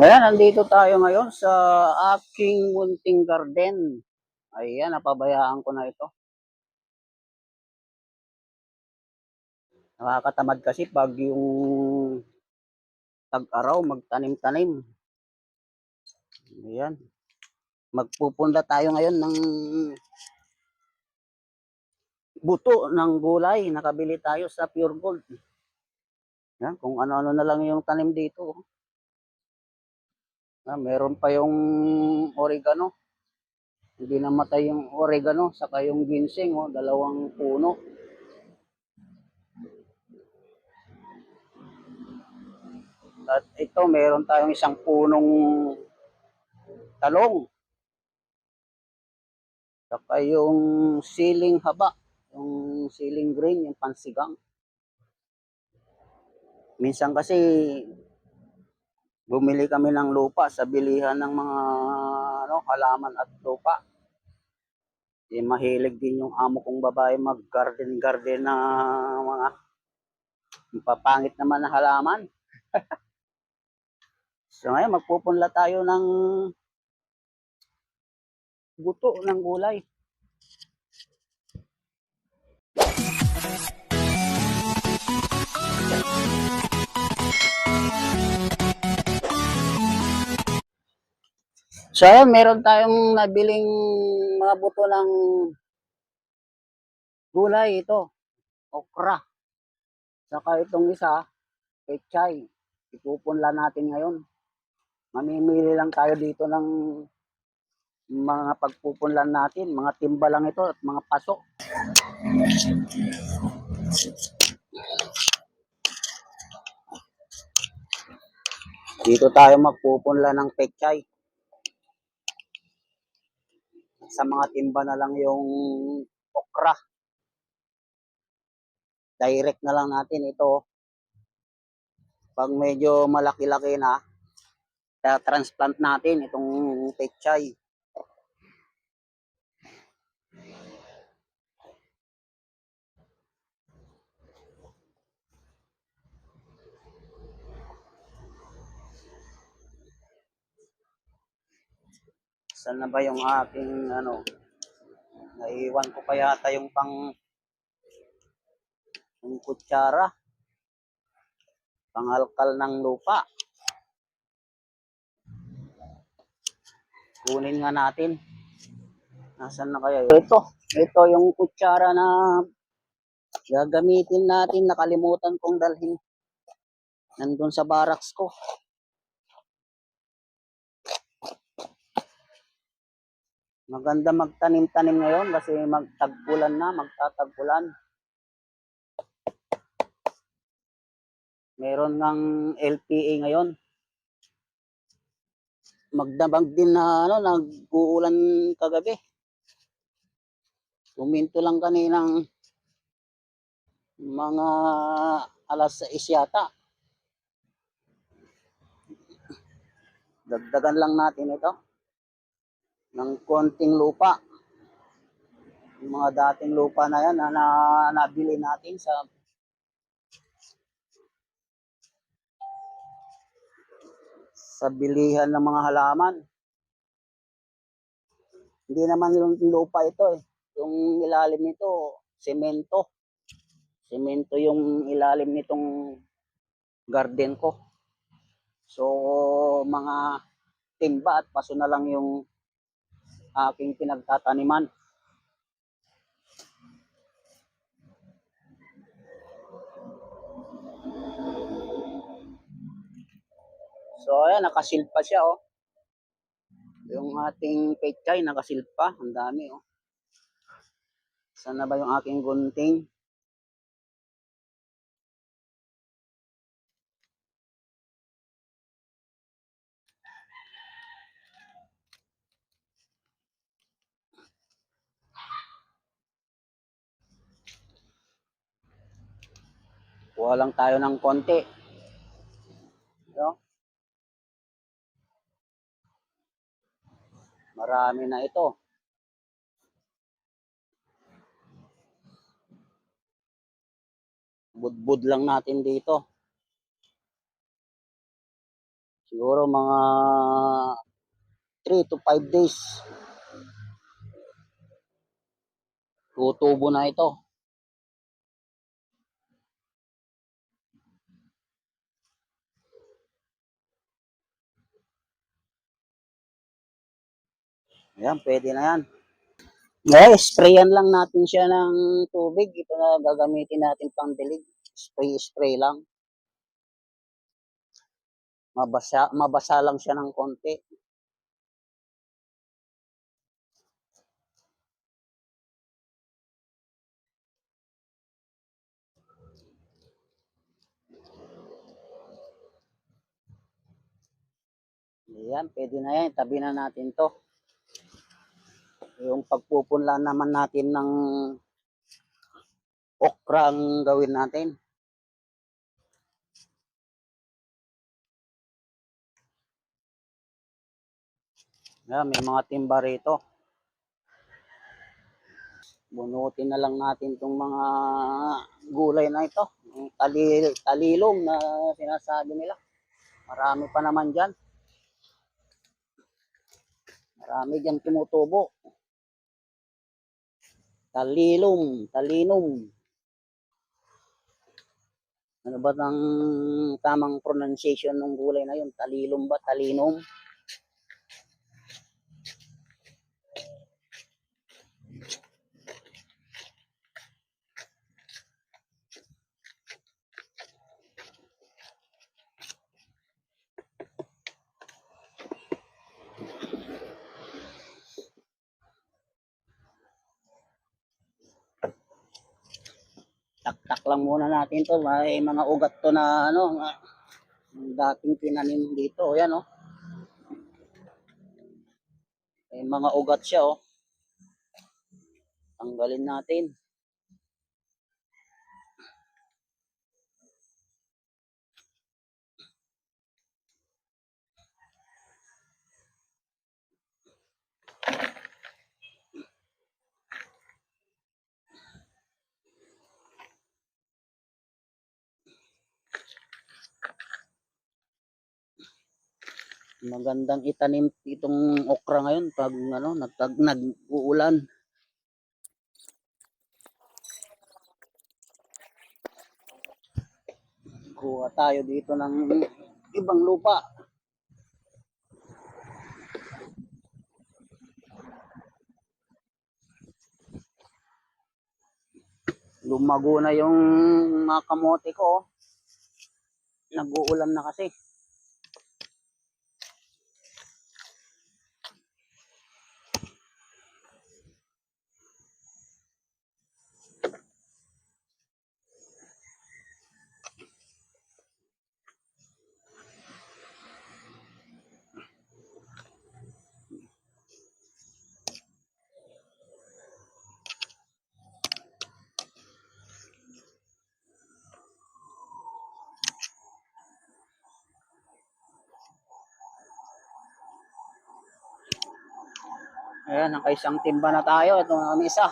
Ayan, nandito tayo ngayon sa aking munting garden. Ayan, napabayaan ko na ito. Nakakatamad kasi pag yung tag-araw, magtanim-tanim. Ayan. Magpupunda tayo ngayon ng buto ng gulay. Nakabili tayo sa Pure Gold. Yan, kung ano-ano na lang yung tanim dito. Ah, meron pa yung oregano. Hindi namatay yung oregano, saka yung ginseng, oh, dalawang puno. At ito, meron tayong isang punong talong. Saka yung siling haba, yung siling green, yung pansigang. Minsan kasi bumili kami ng lupa sa bilihan ng mga ano, halaman at lupa. Eh, mahilig din yung amo kong babae mag-garden-garden na mga papangit naman na halaman. so ngayon, magpupunla tayo ng buto ng gulay. So ayun, meron tayong nabiling mga buto ng gulay ito. Okra. Saka itong isa, pechay. Ipupunla natin ngayon. Mamimili lang tayo dito ng mga pagpupunlan natin. Mga timba lang ito at mga paso. Dito tayo magpupunla ng pechay. Sa mga timba na lang yung okra. Direct na lang natin ito. Pag medyo malaki-laki na, transplant natin itong pechay. Saan na ba yung aking ano? Naiwan ko pa yata yung pang yung kutsara. Pangalkal ng lupa. Kunin nga natin. Nasaan na kaya yun? Ito. Ito yung kutsara na gagamitin natin. Nakalimutan kong dalhin. Nandun sa barracks ko. Maganda magtanim-tanim ngayon kasi magtagpulan na, magtatagpulan. Meron ng LPA ngayon. Magdamag din na ano, nag-uulan kagabi. Kuminto lang kaninang mga alas 6 yata. Dagdagan lang natin ito ng konting lupa. Yung mga dating lupa na yan na, na nabili natin sa sa bilihan ng mga halaman. Hindi naman yung lupa ito eh. Yung ilalim nito, semento. Semento yung ilalim nitong garden ko. So, mga timba at paso na lang yung aking pinagtataniman. So, ayan, nakasilpa siya, oh. Yung ating pechay, nakasilpa. Ang dami, oh. Saan na ba yung aking gunting? Kuha lang tayo ng konti. No? Marami na ito. Budbud lang natin dito. Siguro mga 3 to 5 days. Tutubo na ito. Ayan, pwede na yan. Eh, sprayan lang natin siya ng tubig. Ito na gagamitin natin pang dilig. Spray, spray lang. Mabasa, mabasa lang siya ng konti. Ayan, pwede na yan. Tabi na natin to. Yung pagpupunla naman natin ng okra ang gawin natin. Ayan, may mga timba rito. Bunutin na lang natin itong mga gulay na ito. Yung tali, talilong na sinasabi nila. Marami pa naman dyan. Marami dyan tumutubo. Talilong, talinong. Ano ba ang tamang pronunciation ng gulay na yun? Talilong ba? Talinong? Taktak lang muna natin to. May mga ugat to na ano, nga, dating tinanim dito. Yan oh. May mga ugat siya oh. Tanggalin natin. Magandang itanim itong okra ngayon pag ano, nagtag nag-uulan. Kuha tayo dito ng ibang lupa. Lumago na yung mga kamote ko. oh. Nag-uulan na kasi. Ayan, nakaisang timba na tayo. Ito ang isa.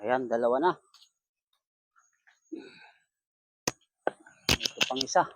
Ayan, dalawa na. Ito pang isa.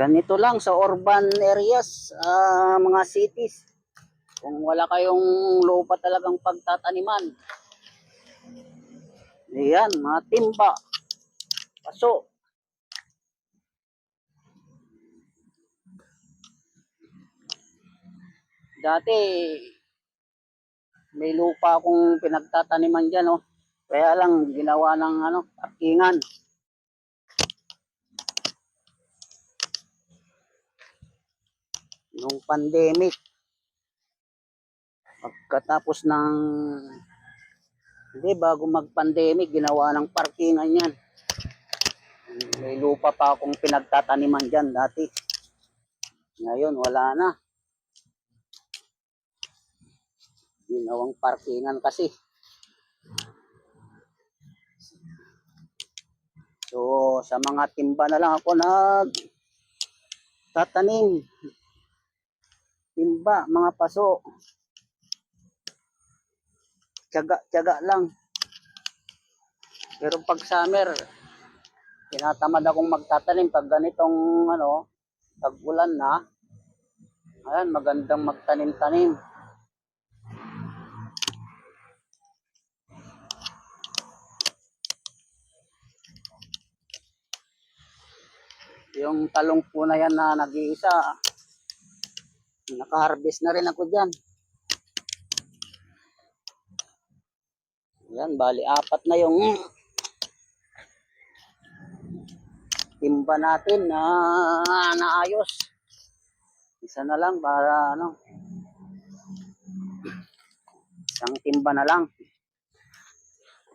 Ganito lang sa urban areas, ah, mga cities. Kung wala kayong lupa talagang pagtataniman. Ayan, mga timba. Paso. Dati, may lupa akong pinagtataniman dyan, oh. Kaya lang, ginawa ng ano, parkingan. Nung pandemic. Pagkatapos ng, hindi, bago mag-pandemic, ginawa ng parkingan yan. May lupa pa akong pinagtataniman dyan dati. Ngayon, wala na. Ginawang parkingan kasi. So, sa mga timba na lang ako nag tatanim. Timba, mga paso. Tiyaga-tiyaga lang. Pero pag summer, tinatamad akong magtatanim pag ganitong ano, pag ulan na. Ayan, magandang magtanim-tanim. Yung talong po na yan na nag-iisa, naka-harvest na rin ako dyan. Yan, bali apat na yung timba natin na naayos. Isa na lang para ano. Isang timba na lang.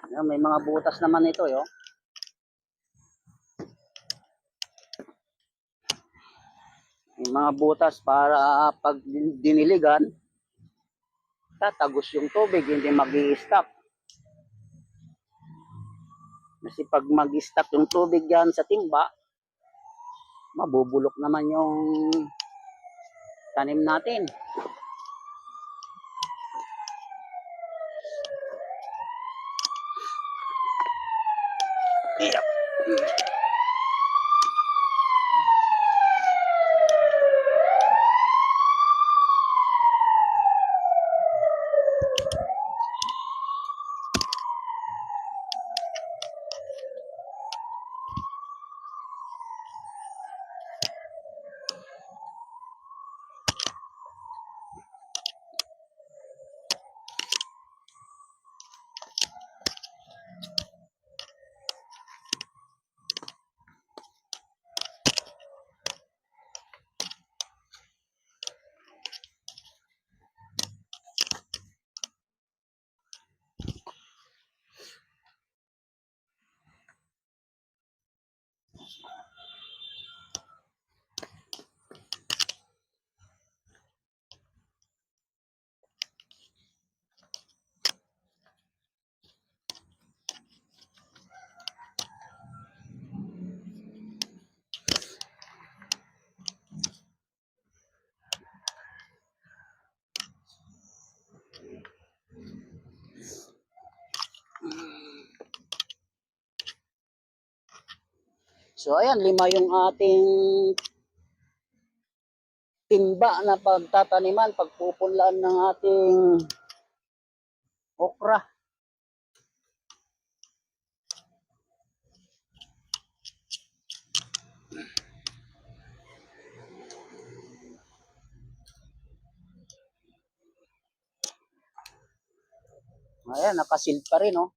Ayan, may mga butas naman ito, yo. May mga butas para pag din- diniligan, tatagos yung tubig, hindi mag stop Kasi pag mag-stop yung tubig dyan sa timba, mabubulok naman yung tanim natin. So ayan, lima yung ating timba na pagtataniman, pagpupunlaan ng ating okra. Ayan, nakasil pa rin, oh.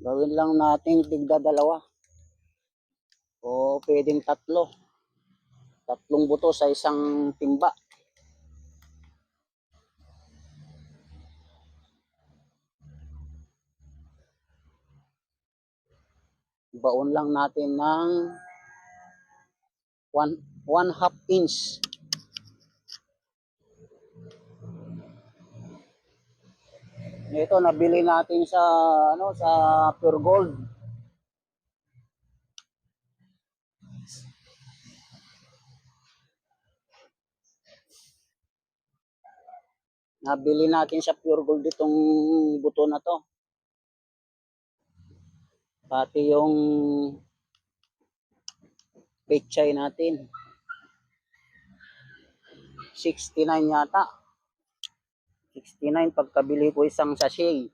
Gawin lang natin tigda dalawa. O pwedeng tatlo. Tatlong buto sa isang timba. Baon lang natin ng one, one half inch. Ito nabili natin sa ano sa Pure Gold. Nabili natin sa Pure Gold itong buto na to. Pati yung pechay natin. 69 yata. 69 pagkabili ko isang sachet.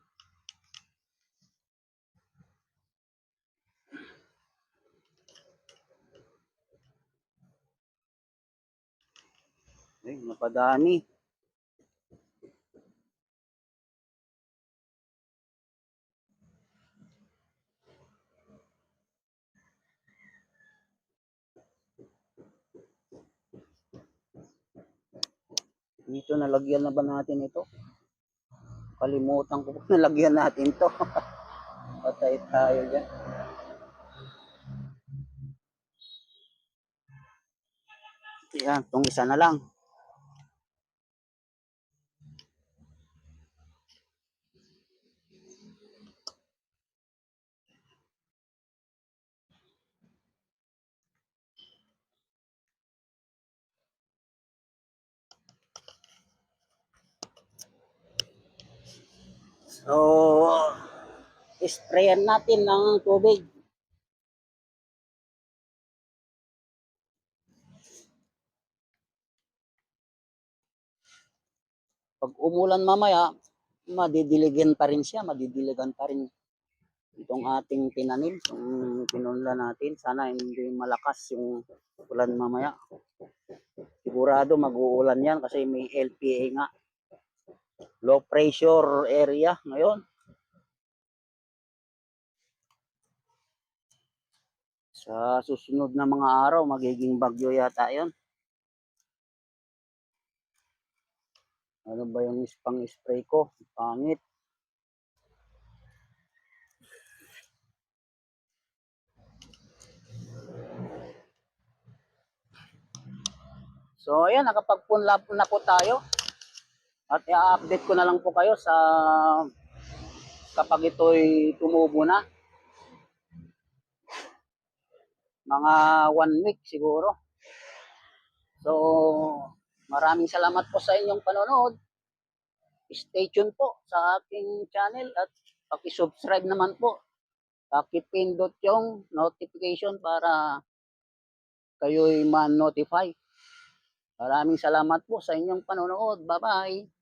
Ay, napadami. Dito nalagyan na ba natin ito? Kalimutan ko kung nalagyan natin to. Patay tayo dyan. Yan, itong isa na lang. So, sprayan natin ng tubig. Pag umulan mamaya, madidiligan pa rin siya, madidiligan pa rin itong ating tinanim, yung pinunla natin. Sana hindi malakas yung ulan mamaya. Sigurado mag-uulan yan kasi may LPA nga. Low pressure area ngayon. Sa susunod na mga araw, magiging bagyo yata yon. Ano ba yung pang spray ko? Pangit. So, ayan, nakapag-punla na po tayo. At i-update ko na lang po kayo sa kapag ito'y tumubo na. Mga one week siguro. So, maraming salamat po sa inyong panonood. Stay tuned po sa aking channel at paki-subscribe naman po. Paki-pindot yung notification para kayo'y man-notify. Maraming salamat po sa inyong panonood. Bye-bye!